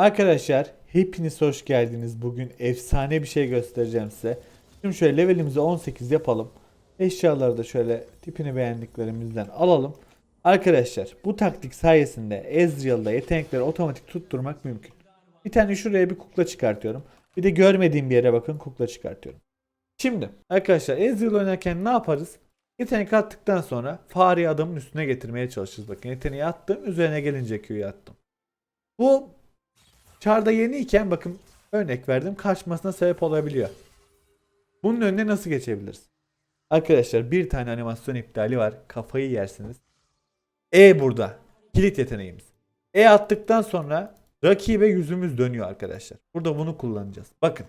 Arkadaşlar hepiniz hoş geldiniz. Bugün efsane bir şey göstereceğim size. Şimdi şöyle levelimizi 18 yapalım. Eşyaları da şöyle tipini beğendiklerimizden alalım. Arkadaşlar bu taktik sayesinde Ezreal'da yetenekleri otomatik tutturmak mümkün. Bir tane şuraya bir kukla çıkartıyorum. Bir de görmediğim bir yere bakın kukla çıkartıyorum. Şimdi arkadaşlar Ezreal oynarken ne yaparız? Yetenek attıktan sonra fareyi adamın üstüne getirmeye çalışırız. Bakın yeteneği attım üzerine gelince Q'yu attım. Bu çarda yeniyken bakın örnek verdim kaçmasına sebep olabiliyor. Bunun önüne nasıl geçebiliriz? Arkadaşlar bir tane animasyon iptali var. Kafayı yersiniz. E burada. Kilit yeteneğimiz. E attıktan sonra rakibe yüzümüz dönüyor arkadaşlar. Burada bunu kullanacağız. Bakın.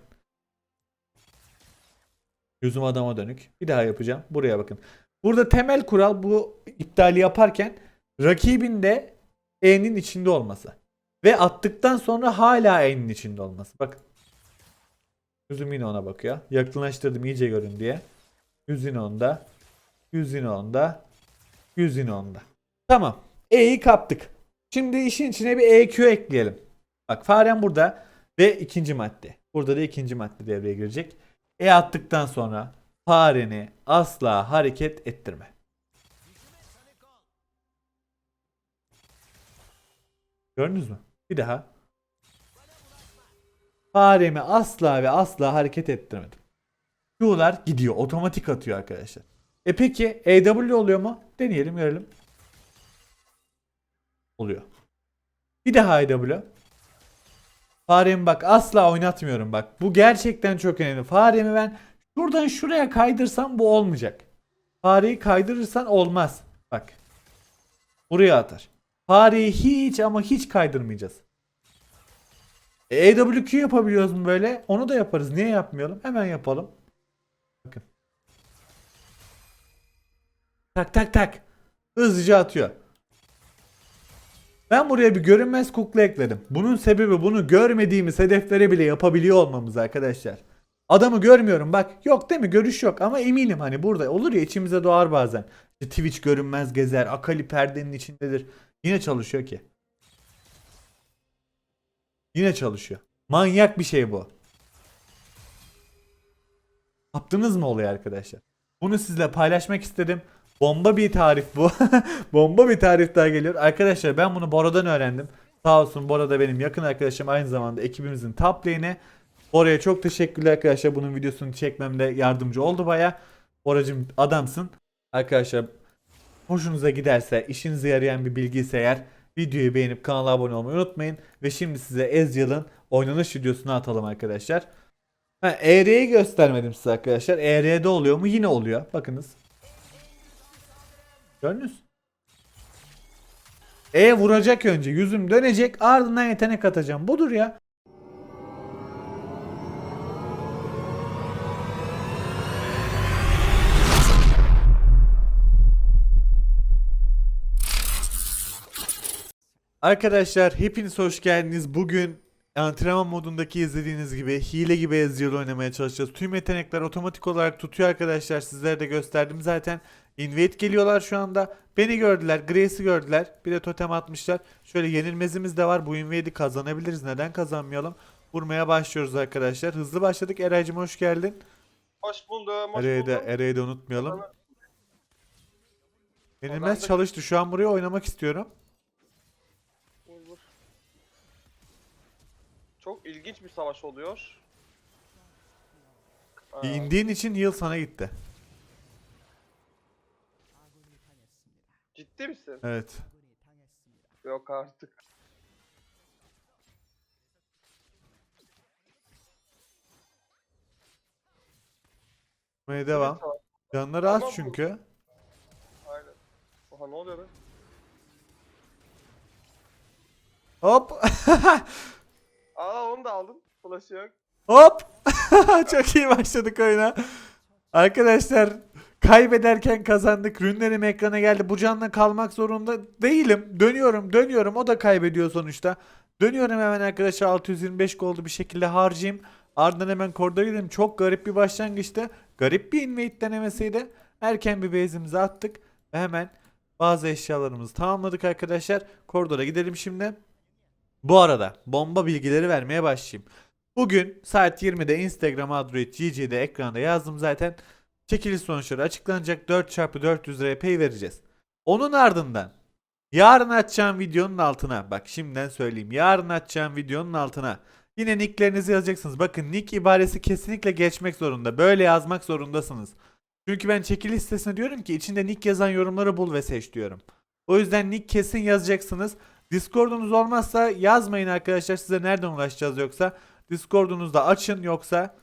Yüzüm adama dönük. Bir daha yapacağım. Buraya bakın. Burada temel kural bu iptali yaparken rakibin de E'nin içinde olması. Ve attıktan sonra hala E'nin içinde olması. Bakın. Yüzüm yine ona bakıyor. Yakınlaştırdım iyice görün diye. Yüz yine onda. Yüz yine onda. Yüz yine onda. Tamam. E'yi kaptık. Şimdi işin içine bir EQ ekleyelim. Bak farem burada ve ikinci madde. Burada da ikinci madde devreye girecek. E attıktan sonra fareni asla hareket ettirme. Gördünüz mü? Bir daha. Faremi asla ve asla hareket ettirmedim. Q'lar gidiyor. Otomatik atıyor arkadaşlar. E peki EW oluyor mu? Deneyelim görelim. Oluyor. Bir daha EW. Faremi bak asla oynatmıyorum bak. Bu gerçekten çok önemli. Faremi ben şuradan şuraya kaydırsam bu olmayacak. Fareyi kaydırırsan olmaz. Bak. Buraya atar. Fareyi hiç ama hiç kaydırmayacağız. E, EWQ yapabiliyoruz mu böyle? Onu da yaparız. Niye yapmayalım? Hemen yapalım. Bakın. Tak tak tak. Hızlıca atıyor. Ben buraya bir görünmez kukla ekledim. Bunun sebebi bunu görmediğimiz hedeflere bile yapabiliyor olmamız arkadaşlar. Adamı görmüyorum bak. Yok değil mi? Görüş yok ama eminim hani burada olur ya içimize doğar bazen. İşte Twitch görünmez gezer. Akali perdenin içindedir. Yine çalışıyor ki. Yine çalışıyor. Manyak bir şey bu. Yaptınız mı oluyor arkadaşlar? Bunu sizle paylaşmak istedim. Bomba bir tarif bu. Bomba bir tarif daha geliyor. Arkadaşlar ben bunu Bora'dan öğrendim. Sağ olsun Bora da benim yakın arkadaşım aynı zamanda ekibimizin top lane'i. Bora'ya çok teşekkürler arkadaşlar. Bunun videosunu çekmemde yardımcı oldu baya. Boracım adamsın. Arkadaşlar hoşunuza giderse işinize yarayan bir bilgi ise eğer videoyu beğenip kanala abone olmayı unutmayın. Ve şimdi size Ezreal'ın oynanış videosunu atalım arkadaşlar. Ha, ER'yi göstermedim size arkadaşlar. ER'de oluyor mu? Yine oluyor. Bakınız. Gördünüz. E vuracak önce. Yüzüm dönecek. Ardından yetenek atacağım. Budur ya. Arkadaşlar hepiniz hoş geldiniz. Bugün antrenman modundaki izlediğiniz gibi hile gibi Ezreal oynamaya çalışacağız. Tüm yetenekler otomatik olarak tutuyor arkadaşlar. Sizlere de gösterdim zaten. Invade geliyorlar şu anda. Beni gördüler. Grace'i gördüler. Bir de totem atmışlar. Şöyle yenilmezimiz de var. Bu invade'i kazanabiliriz. Neden kazanmayalım? Vurmaya başlıyoruz arkadaşlar. Hızlı başladık. Eraycım hoş geldin. Hoş buldum, hoş Eray'ı da, buldum. Eray'ı da unutmayalım. Yenilmez çalıştı. Şu an buraya oynamak istiyorum. Çok ilginç bir savaş oluyor. Aa, İndiğin için heal sana gitti. ciddi misin? Evet. Yok artık. Vurmaya devam. Evet, Canları az Tamam çünkü. Aynen. Oha ne oluyor be? Hop. Aa onu da aldım. Flash yok. Hop. Çok iyi başladık oyuna. Arkadaşlar kaybederken kazandık. Rünlerim ekrana geldi. Bu canla kalmak zorunda değilim. Dönüyorum dönüyorum. O da kaybediyor sonuçta. Dönüyorum hemen arkadaşlar 625 goldu bir şekilde harcayayım. Ardından hemen koridora gidelim. Çok garip bir başlangıçtı. Garip bir invade denemesiydi. Erken bir base'imizi attık. Ve hemen bazı eşyalarımızı tamamladık arkadaşlar. Koridora gidelim şimdi. Bu arada bomba bilgileri vermeye başlayayım. Bugün saat 20'de Instagram Android GG'de ekranda yazdım zaten. Çekiliş sonuçları açıklanacak 4x400 liraya pay vereceğiz. Onun ardından yarın açacağım videonun altına bak şimdiden söyleyeyim. Yarın açacağım videonun altına yine nicklerinizi yazacaksınız. Bakın nick ibaresi kesinlikle geçmek zorunda. Böyle yazmak zorundasınız. Çünkü ben çekiliş sitesine diyorum ki içinde nick yazan yorumları bul ve seç diyorum. O yüzden nick kesin yazacaksınız. Discord'unuz olmazsa yazmayın arkadaşlar size nereden ulaşacağız yoksa. Discord'unuzu da açın yoksa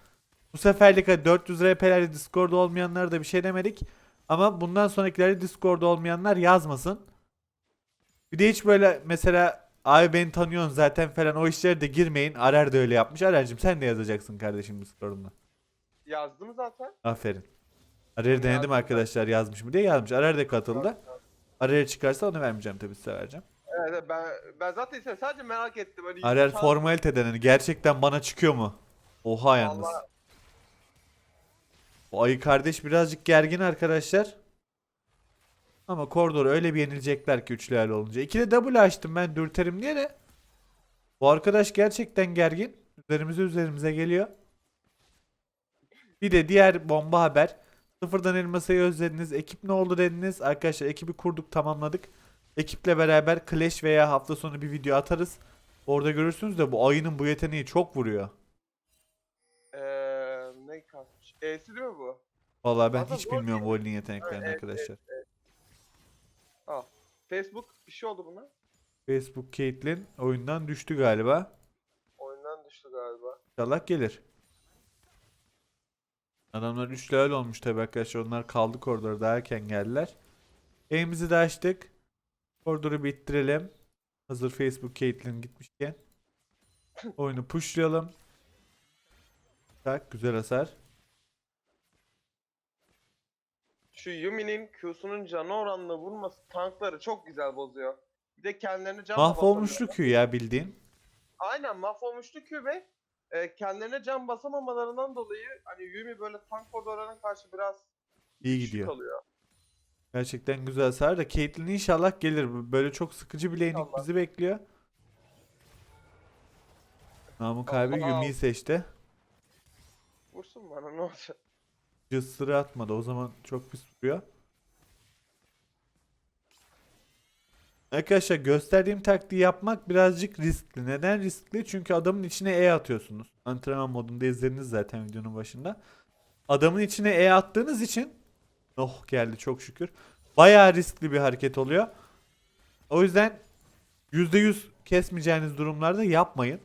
bu seferlik hadi 400 RP'lerde Discord olmayanlara da bir şey demedik. Ama bundan sonrakilerde Discord olmayanlar yazmasın. Bir de hiç böyle mesela abi beni tanıyorsun zaten falan o işlere de girmeyin. Arer de öyle yapmış. Arer'cim sen de yazacaksın kardeşim Discord'una. Yazdım zaten. Aferin. Arer'i denedim arkadaşlar yazmış mı diye yazmış. Arer de katıldı. Arer çıkarsa onu vermeyeceğim tabii size vereceğim. Evet ben ben zaten işte sadece merak ettim. Hani Arer şans- formalite denen gerçekten bana çıkıyor mu? Oha yalnız. Vallahi- O ayı kardeş birazcık gergin arkadaşlar. Ama koridoru öyle bir yenilecekler ki üçlü hal olunca. İkide double açtım ben dürterim diye de. Bu arkadaş gerçekten gergin. Üzerimize üzerimize geliyor. Bir de diğer bomba haber. Sıfırdan elmasayı özlediniz. Ekip ne oldu dediniz. Arkadaşlar ekibi kurduk tamamladık. Ekiple beraber Clash veya hafta sonu bir video atarız. Orada görürsünüz de bu ayının bu yeteneği çok vuruyor. Eee ne kasmış? E'si değil mi bu? Vallahi ben Aslında hiç zor bilmiyorum değil. oyunun yeteneklerini Evet, arkadaşlar. Al. Facebook bir şey oldu buna. Facebook Caitlyn oyundan düştü galiba. Oyundan düştü galiba. İnşallah gelir. Adamlar 3 level olmuş tabi arkadaşlar. Onlar kaldı koridorda daha erken geldiler. Evimizi de açtık. Koridoru bittirelim. Hazır Facebook Caitlyn gitmişken. Oyunu pushlayalım. Tak güzel hasar. Şu Yumi'nin Q'sunun canı oranına vurması tankları çok güzel bozuyor. Bir de kendilerine can Mahvolmuşlu. Q ya bildiğin. Aynen mahvolmuşlu Q ve e, kendilerine can basamamalarından dolayı hani Yumi böyle tank koridorlarına karşı biraz İyi düşük gidiyor. kalıyor. Gerçekten güzel hasar da Caitlyn inşallah gelir. Böyle çok sıkıcı bir laning bizi bekliyor. Namık abi Allah. Yumi'yi seçti. Vursun bana ne olacak? Cısırı atmadı. O zaman çok pis duruyor. Arkadaşlar gösterdiğim taktiği yapmak birazcık riskli. Neden riskli? Çünkü adamın içine E atıyorsunuz. Antrenman modunda izlediniz zaten videonun başında. Adamın içine E attığınız için oh geldi çok şükür. Bayağı riskli bir hareket oluyor. O yüzden %100 kesmeyeceğiniz durumlarda yapmayın.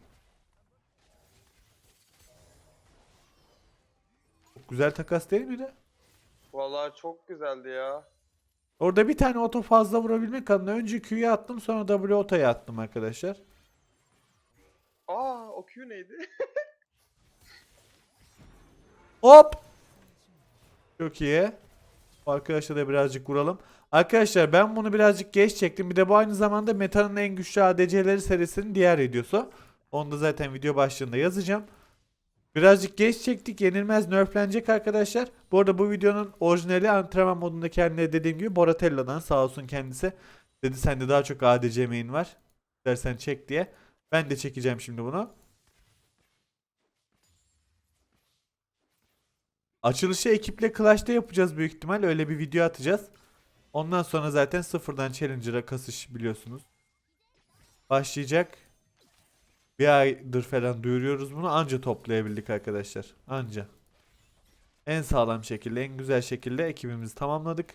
Çok güzel takas değil miydi? Vallahi çok güzeldi ya. Orada bir tane oto fazla vurabilmek adına önce Q'yu attım sonra W otoya attım arkadaşlar. Aa o Q neydi? Hop! Çok iyi. Bu arkadaşa da birazcık vuralım. Arkadaşlar ben bunu birazcık geç çektim. Bir de bu aynı zamanda Meta'nın en güçlü ADC'leri serisinin diğer videosu. Onu da zaten video başlığında yazacağım. Birazcık geç çektik. Yenilmez nerflenecek arkadaşlar. Bu arada bu videonun orijinali antrenman modunda kendine dediğim gibi Boratella'dan sağ olsun kendisi. Dedi sende daha çok ADC main var. Dersen çek diye. Ben de çekeceğim şimdi bunu. Açılışı ekiple Clash'ta yapacağız büyük ihtimal. Öyle bir video atacağız. Ondan sonra zaten sıfırdan Challenger'a kasış biliyorsunuz. Başlayacak. Bir aydır falan duyuruyoruz bunu. Anca toplayabildik arkadaşlar. Anca. En sağlam şekilde, en güzel şekilde ekibimizi tamamladık.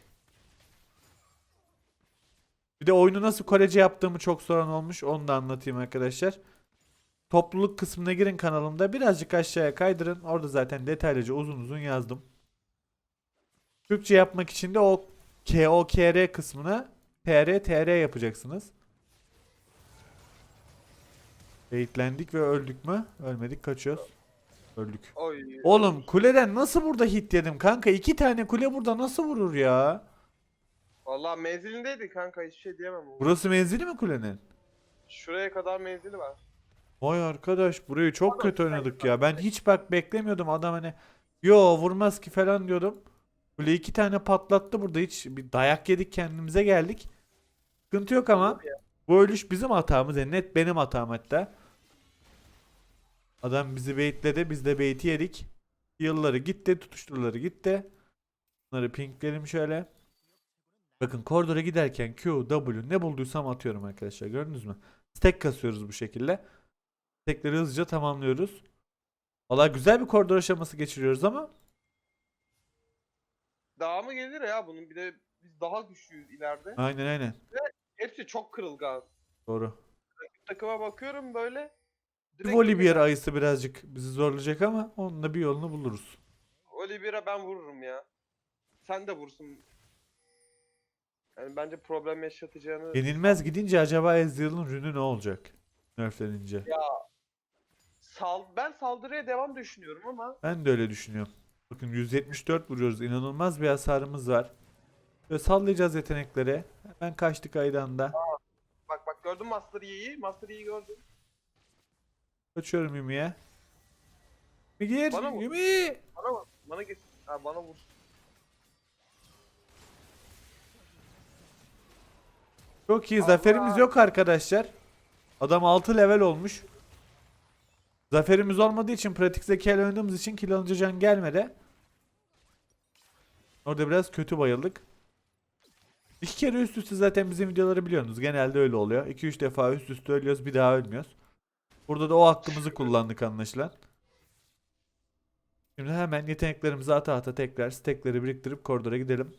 Bir de oyunu nasıl Korece yaptığımı çok soran olmuş. Onu da anlatayım arkadaşlar. Topluluk kısmına girin kanalımda. Birazcık aşağıya kaydırın. Orada zaten detaylıca uzun uzun yazdım. Türkçe yapmak için de o KOKR kısmına TR TR yapacaksınız. Eğitlendik ve öldük mü? Ölmedik kaçıyoruz. Öldük. Oy. Oğlum kuleden nasıl burada hit yedim kanka? iki tane kule burada nasıl vurur ya? Vallahi menzilindeydi kanka hiçbir şey diyemem. Burası menzili mi kulenin? Şuraya kadar menzili var. Vay arkadaş burayı çok kötü oynadık ya. Ben hiç bak beklemiyordum adam hani yo vurmaz ki falan diyordum. Kule iki tane patlattı burada hiç bir dayak yedik kendimize geldik. Sıkıntı yok ama Bu ölüş bizim hatamız. Yani net benim hatam hatta. Adam bizi baitledi. Biz de bait'i yedik. Yılları gitti. Tutuşturları gitti. Bunları pinklerim şöyle. Bakın koridora giderken Q, W ne bulduysam atıyorum arkadaşlar. Gördünüz mü? Stack kasıyoruz bu şekilde. Stackleri hızlıca tamamlıyoruz. Valla güzel bir koridor aşaması geçiriyoruz ama Daha mı gelir ya bunun bir de biz daha güçlüyüz ileride. aynen aynen. Hepsi çok kırılgan. Doğru. Takıma bakıyorum böyle. Bir direkt Volibear ayısı birazcık bizi zorlayacak ama onun da bir yolunu buluruz. Oliveira ben vururum ya. Sen de vursun. Yani bence problem yaşatacağını... Yenilmez gidince acaba Ezreal'ın rünü ne olacak? Nerflenince. Sal ben saldırıya devam düşünüyorum ama Ben de öyle düşünüyorum. Bakın 174 vuruyoruz. İnanılmaz bir hasarımız var. Böyle sallayacağız yeteneklere. Ben kaçtık aydan da. bak bak gördün Master Yi'yi. Master Yi'yi gördün. Kaçıyorum Yumi'ye. Bir gir. Bana mı? Yumi. Bana mı? Bana git. Ha bana vur. Çok iyi. Zaferimiz yok arkadaşlar. Adam 6 level olmuş. Zaferimiz olmadığı için pratik zeka ile oynadığımız için kill alınca can gelmedi. Orada biraz kötü bayıldık. İki kere üst üste zaten bizim videoları biliyorsunuz. Genelde öyle oluyor. 2-3 defa üst üste ölüyoruz bir daha ölmüyoruz. Burada da o hakkımızı kullandık anlaşılan. Şimdi hemen yeteneklerimizi ata ata tekrar stekleri biriktirip koridora gidelim.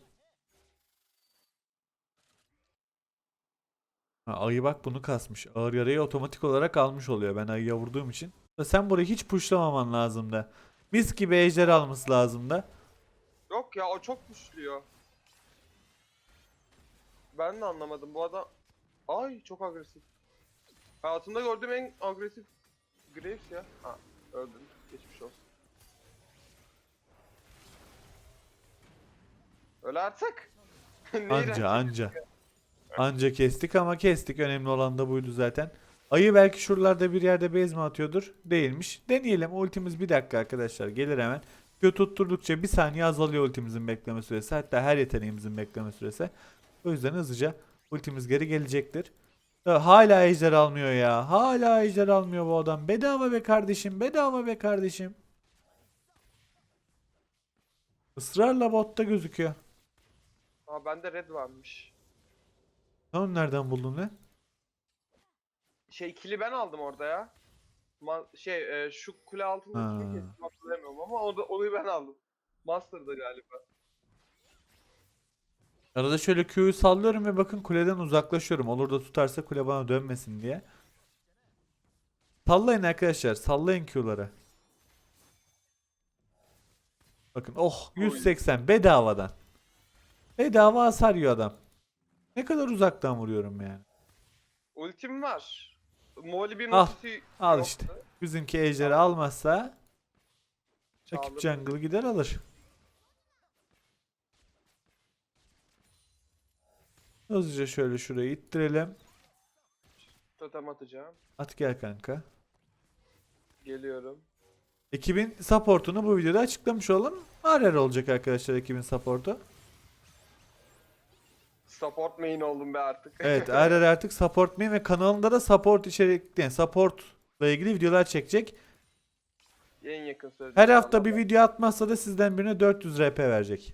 Ha, ayı bak bunu kasmış. Ağır yarayı otomatik olarak almış oluyor ben ayıya vurduğum için. Sen burayı hiç pushlamaman lazım da. Mis gibi ejder alması lazım da. Yok ya o çok güçlüyor. Ben de anlamadım bu adam. Ay çok agresif. Hayatımda gördüğüm en agresif Graves ya. Ha öldün. Geçmiş olsun. Öyle artık. Anca anca. Anca kestik ama kestik. Önemli olan da buydu zaten. Ayı belki şuralarda bir yerde base mi atıyordur? Değilmiş. Deneyelim. Ultimiz bir dakika arkadaşlar. Gelir hemen. Göt tutturdukça bir saniye azalıyor ultimizin bekleme süresi. Hatta her yeteneğimizin bekleme süresi. O yüzden hızlıca ultimiz geri gelecektir. Ya Hala ejder almıyor ya. Hala ejder almıyor bu adam. Bedava be kardeşim. Bedava be kardeşim. Israrla botta gözüküyor. Aa bende red varmış. Sen onu nereden buldun lan? Şey kili ben aldım orada ya. Ma- şey e, şu kule altında Ha. kimi kestim hatırlamıyorum ama onu, onu ben aldım. Master'da galiba. Arada şöyle Q'yu sallıyorum ve bakın kuleden uzaklaşıyorum. Olur da tutarsa kule bana dönmesin diye. Sallayın arkadaşlar. Sallayın Q'ları. Bakın oh 180 bedavadan. Bedava hasar yiyor adam. Ne kadar uzaktan vuruyorum yani. Ultim var. Molly Al, ultisi al yoktu. işte. Bizimki ejderi almazsa rakip jungle gider alır. Hızlıca şöyle şurayı ittirelim. Totem atacağım. At gel kanka. Geliyorum. Ekibin supportunu bu videoda açıklamış olalım. Arer olacak arkadaşlar ekibin supportu. Support main oldum be artık. Evet Arer artık support main ve kanalında da support içerikli yani supportla ilgili videolar çekecek. en yakın sözüm. Her hafta bir video atmazsa da sizden birine 400 RP verecek.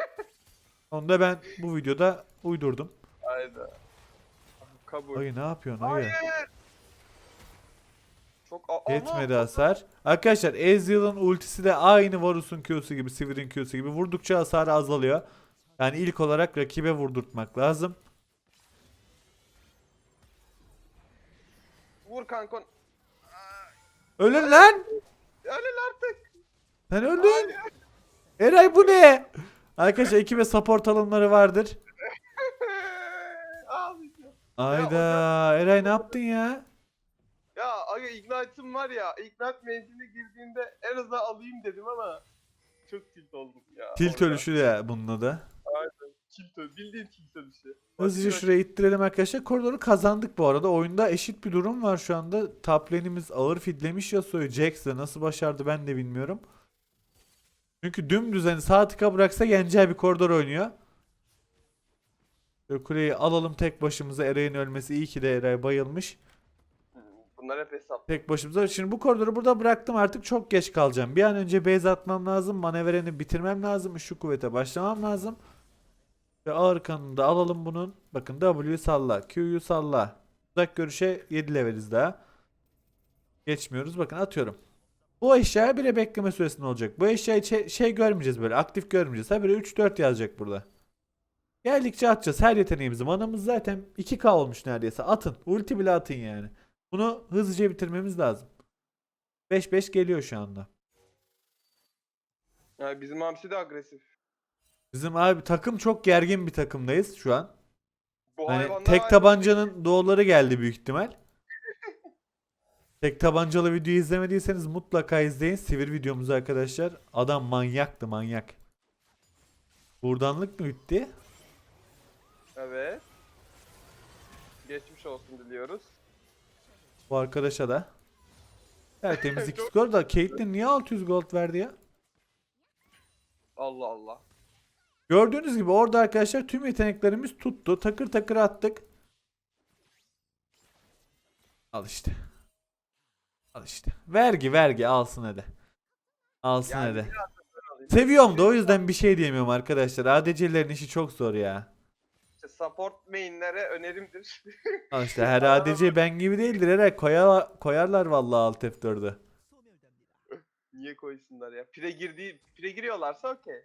Onu da ben bu videoda uydurdum. Hayda. Kabul. Ayı ne yapıyorsun ayı? Çok a- Yetmedi Ama- hasar. Arkadaşlar Ezreal'ın ultisi de aynı Varus'un Q'su gibi, Sivir'in Q'su gibi vurdukça hasarı azalıyor. Yani ilk olarak rakibe vurdurtmak lazım. Vur kanka. Ölün lan! Ölün artık. Sen öldün. Eray bu ne? Arkadaşlar ekibe support alımları vardır. Ağlayacağım. Ayda Eray ne yaptın ya? Ya aga Ignite'ım var ya. Ignite menziline girdiğinde en azından alayım dedim ama çok tilt oldum ya. Tilt orada. ölüşü de bunun adı. Aynen. Tilt ölüşü. Bildiğin tilt ölüşü. Hızlıca Başka- şuraya ittirelim arkadaşlar. Koridoru kazandık bu arada. Oyunda eşit bir durum var şu anda. Top lane'imiz ağır fidlemiş Yasuo'yu. Jax de nasıl başardı ben de bilmiyorum. Çünkü dümdüz hani sağ tıka bıraksa yeneceği bir koridor oynuyor. Şöyle kuleyi alalım tek başımıza Eray'ın ölmesi iyi ki de Eray bayılmış. Bunlar hep hesap. Tek başımıza. Şimdi bu koridoru burada bıraktım artık çok geç kalacağım. Bir an önce base atmam lazım. Manevreni bitirmem lazım. Şu kuvvete başlamam lazım. Ve ağır kanını da alalım bunun. Bakın W'yu salla. Q'yu salla. Uzak görüşe 7 leveliz daha. Geçmiyoruz. Bakın atıyorum. Bu eşya bire bekleme süresi ne olacak? Bu eşyayı şey, şey görmeyeceğiz böyle. Aktif görmeyeceğiz. Ha böyle 3-4 yazacak burada. Geldikçe atacağız. Her yeteneğimizi. Manamız zaten 2k olmuş neredeyse. Atın. Ulti bile atın yani. Bunu hızlıca bitirmemiz lazım. 5-5 geliyor şu anda. Yani bizim hamsi de agresif. Bizim abi takım çok gergin bir takımdayız şu an. Bu Hani hayvanlar tek tabancanın doğuları geldi büyük ihtimal. tek tabancalı videoyu izlemediyseniz mutlaka izleyin. Sivir videomuzu arkadaşlar. Adam manyaktı manyak. Buradanlık mı bitti? Evet. Geçmiş olsun diliyoruz. Bu arkadaşa da. Tertemiz 2 skor da Caitlyn niye 600 gold verdi ya? Allah Allah. Gördüğünüz gibi orada arkadaşlar tüm yeteneklerimiz tuttu. Takır takır attık. Al işte. Al işte. Vergi vergi alsın hadi. Alsın Yani hadi. Seviyorum da o yüzden bir şey diyemiyorum arkadaşlar. ADC'lerin işi çok zor ya. İşte support mainlere önerimdir. Al işte her ADC ben gibi değildir. Herhalde koyar, koyarlar vallahi alt F4'ü. Niye koysunlar ya? Pire girdiği, pire giriyorlarsa okey.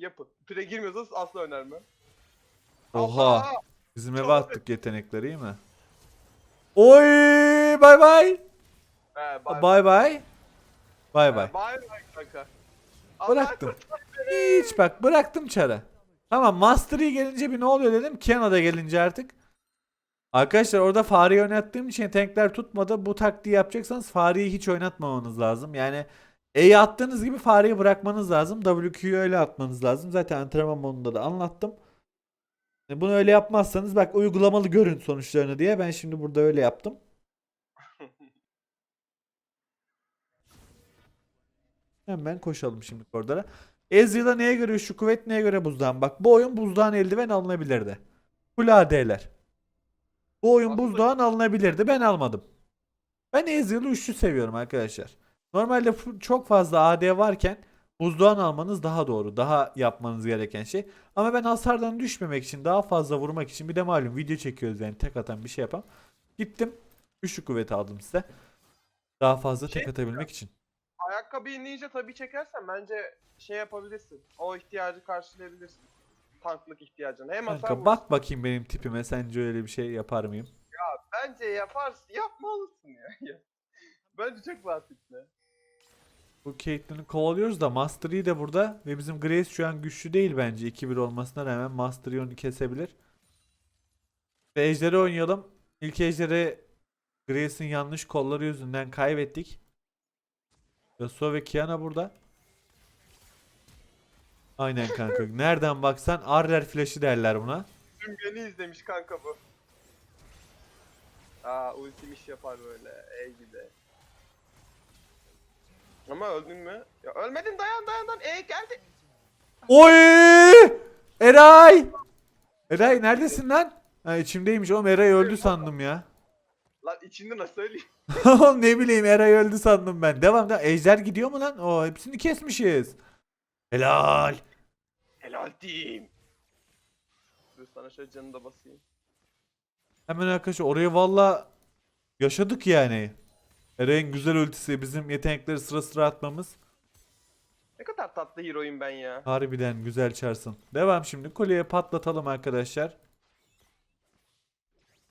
Yapın. Pire girmiyorsa asla önermem. Oha. Bizim eve attık yetenekleri iyi mi? Oy bay bay. He, bay Bay bay. Bay bay. Bay bay kanka. Allah Bıraktım. Hiç bak bıraktım çara. Tamam Master Yi gelince bir ne oluyor dedim. Kiana da gelince artık. Arkadaşlar orada fareyi oynattığım için yetenekler tutmadı. Bu taktiği yapacaksanız fareyi hiç oynatmamanız lazım. Yani E'yi attığınız gibi fareyi bırakmanız lazım. WQ'yu öyle atmanız lazım. Zaten antrenman modunda da anlattım. E, Bunu öyle yapmazsanız bak uygulamalı görün sonuçlarını diye ben şimdi burada öyle yaptım. Hemen koşalım şimdi koridora. Ezreal'a neye göre şu kuvvet neye göre buzdan? Bak bu oyun buzdan eldiven alınabilirdi. Full AD'ler. Bu oyun buzdan alınabilirdi. Ben almadım. Ben Ezreal'ı üçlü seviyorum arkadaşlar. Normalde çok fazla AD varken buzdoğan almanız daha doğru. Daha yapmanız gereken şey. Ama ben hasardan düşmemek için daha fazla vurmak için bir de malum video çekiyoruz yani tek atan bir şey yapam. Gittim üçlü kuvvet aldım size. Daha fazla Şey- tek atabilmek için. Ayakkabıyı ninja tabii çekersen bence şey yapabilirsin. O ihtiyacı karşılayabilirsin. Tanklık ihtiyacını. Hem hasar Kanka vurursun. bak bakayım benim tipime sence öyle bir şey yapar mıyım? Bence yaparsın. Yapmalısın ya. Bence çok basit ne? Bu Caitlyn'i kovalıyoruz da Master Yi de burada ve bizim Grace şu an güçlü değil bence 2-1 olmasına rağmen Master Yi onu kesebilir. Ve Ejder'i oynayalım. İlk Ejder'i Grace'in yanlış kolları yüzünden kaybettik. Yasuo ve Kiana burada. Aynen kanka. Nereden baksan Arrer flash'ı derler buna. Tüm beni izlemiş kanka bu. Aa ultim iş yapar böyle. Ey gide. Ama öldün mü? Ya ölmedin dayan dayan dayan. E geldi. Oy! Eray! Eray neredesin lan? Ha içimdeymiş oğlum Eray öldü sandım ya. Lan içinde nasıl söyleyeyim? Oğlum ne bileyim Eray öldü sandım ben. Devam da Ejder gidiyor mu lan? Oo hepsini kesmişiz. Helal. Helal team. Dur sana şöyle canını da basayım. Hemen arkadaşlar oraya valla yaşadık yani. Eray'ın güzel ultisi bizim yetenekleri sıra sıra atmamız. Ne kadar tatlı heroyum ben ya. Harbiden güzel çarsın. Devam şimdi kuleye patlatalım arkadaşlar.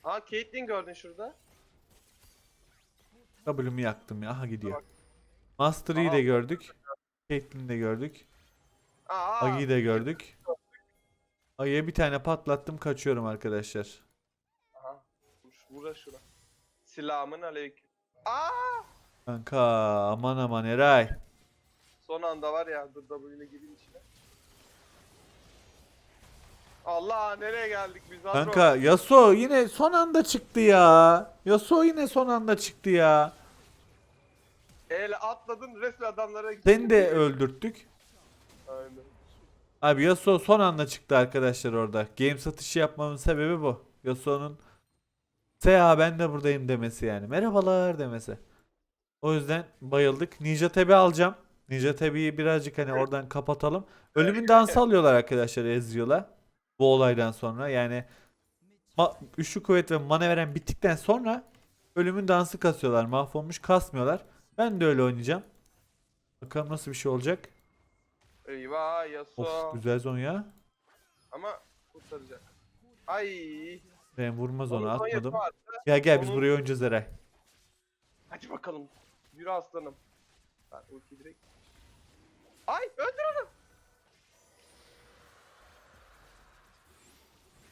Aa Caitlyn gördün şurada. W'mu yaktım ya. Aha gidiyor. Master Yi'yi Aha. de gördük. Caitlyn'i de gördük. Aa. Agi'yi de gördük. Agi'ye bir tane patlattım kaçıyorum arkadaşlar. Aha. Vur, vura şura. Selamın aleyküm. Aa! Kanka aman aman Eray. Son anda var ya dur W'ne gireyim içine. Allah nereye geldik biz Hadro? Kanka Yasuo yine son anda çıktı ya. Yasuo yine son anda çıktı ya. El atladın resmen adamlara Seni de öldürttük. Aynen. Abi Yasuo son anda çıktı arkadaşlar orada. Game satışı yapmamın sebebi bu. Yasuo'nun Seha ben de buradayım demesi yani. Merhabalar demesi. O yüzden bayıldık. Ninja Tabi alacağım. Ninja Tabi'yi birazcık hani oradan kapatalım. Ölümün dansı alıyorlar arkadaşlar Ezreal'a. Bu olaydan sonra yani üçlü kuvvet ve mana veren bittikten sonra ölümün dansı kasıyorlar. Mahvolmuş kasmıyorlar. Ben de öyle oynayacağım. Bakalım nasıl bir şey olacak. Eyvah Yasuo. Of güzel zon ya. Ama kurtaracak. Ay. Ben vurmaz onu atmadım. var. Gel gel biz Onun- buraya oynayacağız Eray. Hadi bakalım. Yürü aslanım. Ben ulti direkt. Ay öldür onu.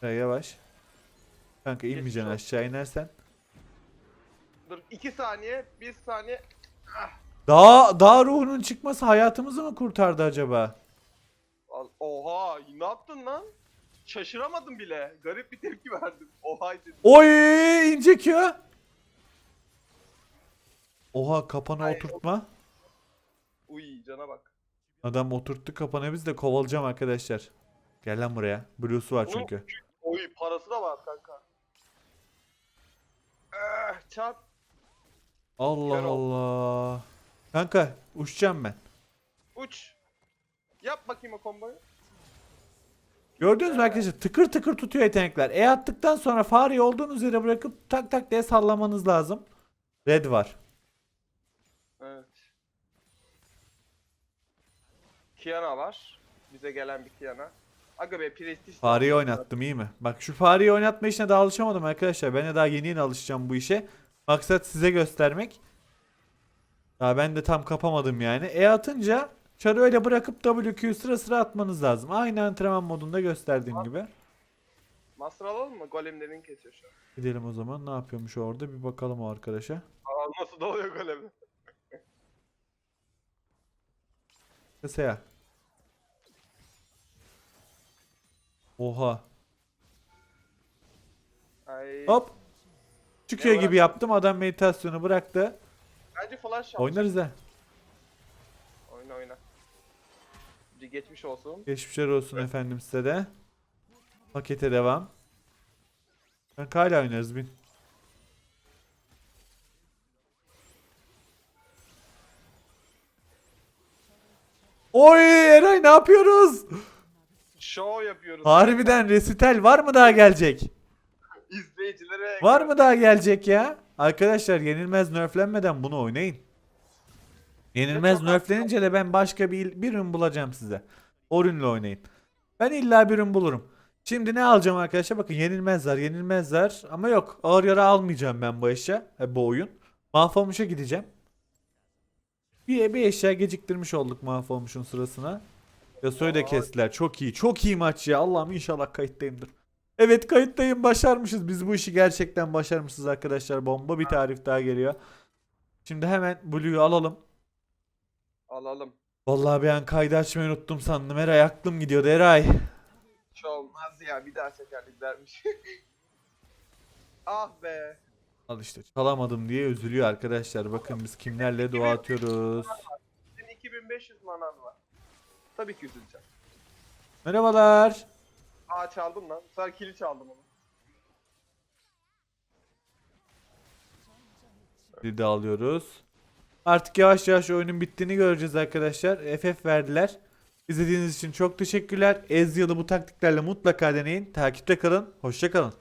Eray yavaş. Kanka inmeyeceksin olsun. aşağı inersen. Dur 2 saniye, 1 saniye. Dağ, dağ ruhunun çıkması hayatımızı mı kurtardı acaba? Al- Oha ne yaptın lan? Şaşıramadım bile. Garip bir tepki verdim. Oha dedim. Oy ince Q. Oha kapana Ay, oturtma. Uy cana bak. Adam oturttu kapana biz de kovalayacağım arkadaşlar. Gel lan buraya. Blue'su var Oğlum, çünkü. Oy parası da var kanka. Eh, çarp. Allah Kör ol. Allah. Kanka uçacağım ben. Uç. Yap bakayım o komboyu. Gördünüz mü arkadaşlar tıkır tıkır tutuyor yetenekler. E attıktan sonra fareyi olduğunuz yere bırakıp tak tak diye sallamanız lazım. Red var. Evet. Kiana var. Bize gelen bir Kiana. Aga be prestij. Fareyi oynattım iyi mi? Bak şu fareyi oynatma işine daha alışamadım arkadaşlar. Ben de daha yeni yeni alışacağım bu işe. Maksat size göstermek. Daha ben de tam kapamadım yani. E atınca çarı öyle bırakıp WQ sıra sıra atmanız lazım. Aynı antrenman modunda gösterdiğim gibi. Master alalım mı? Golemlerini kesiyor şu an. Gidelim o zaman. Ne yapıyormuş orada bir bakalım o arkadaşa. Aa, nasıl doluyor golemi? Mesela. Oha. Ay. Hop. Çıkıyor Ne gibi yaptım. Adam meditasyonu bıraktı. Bence flash yap. Oynarız ha. Oyna oyna. Bir geçmiş olsun. Geçmişler olsun efendim size de. Pakete devam. Ben hala oynarız bin. Oy Eray ne yapıyoruz? Show yapıyoruz. Harbiden resital var mı daha gelecek? İzleyicilere. Var mı daha gelecek ya? Arkadaşlar yenilmez nerflenmeden bunu oynayın. Yenilmez nerflenince de ben başka bir, bir ürün bulacağım size. O ürünle oynayın. Ben illa bir ürün bulurum. Şimdi ne alacağım arkadaşlar? Bakın yenilmezler, yenilmezler. Ama yok. Ağır yara almayacağım ben bu eşya. e, Bu oyun. Mahvolmuş'a gideceğim. Bir, bir eşya geciktirmiş olduk mahvolmuşun sırasına. Yasuo'yu da kestiler. Çok iyi. Çok iyi maç ya. Allah'ım inşallah kayıttayımdır. Evet kayıttayım. Başarmışız. Biz bu işi gerçekten başarmışız arkadaşlar. Bomba bir tarif daha geliyor. Şimdi hemen Blue'yu alalım. Alalım. Vallahi bir an kaydı açmayı unuttum sandım. Eray aklım gidiyordu Eray. Hiç olmaz ya bir daha çekerdik dermiş. ah be. Al işte çalamadım diye üzülüyor arkadaşlar. Bakın biz kimlerle dua atıyoruz. Senin 2500 manan var. Tabii ki üzüleceğim. Merhabalar. Aa çaldım lan. Bu sefer kili çaldım onu. Bir de alıyoruz. Artık yavaş yavaş oyunun bittiğini göreceğiz arkadaşlar. FF verdiler. İzlediğiniz için çok teşekkürler. Ezreal'ı bu taktiklerle mutlaka deneyin. Takipte kalın. Hoşça kalın.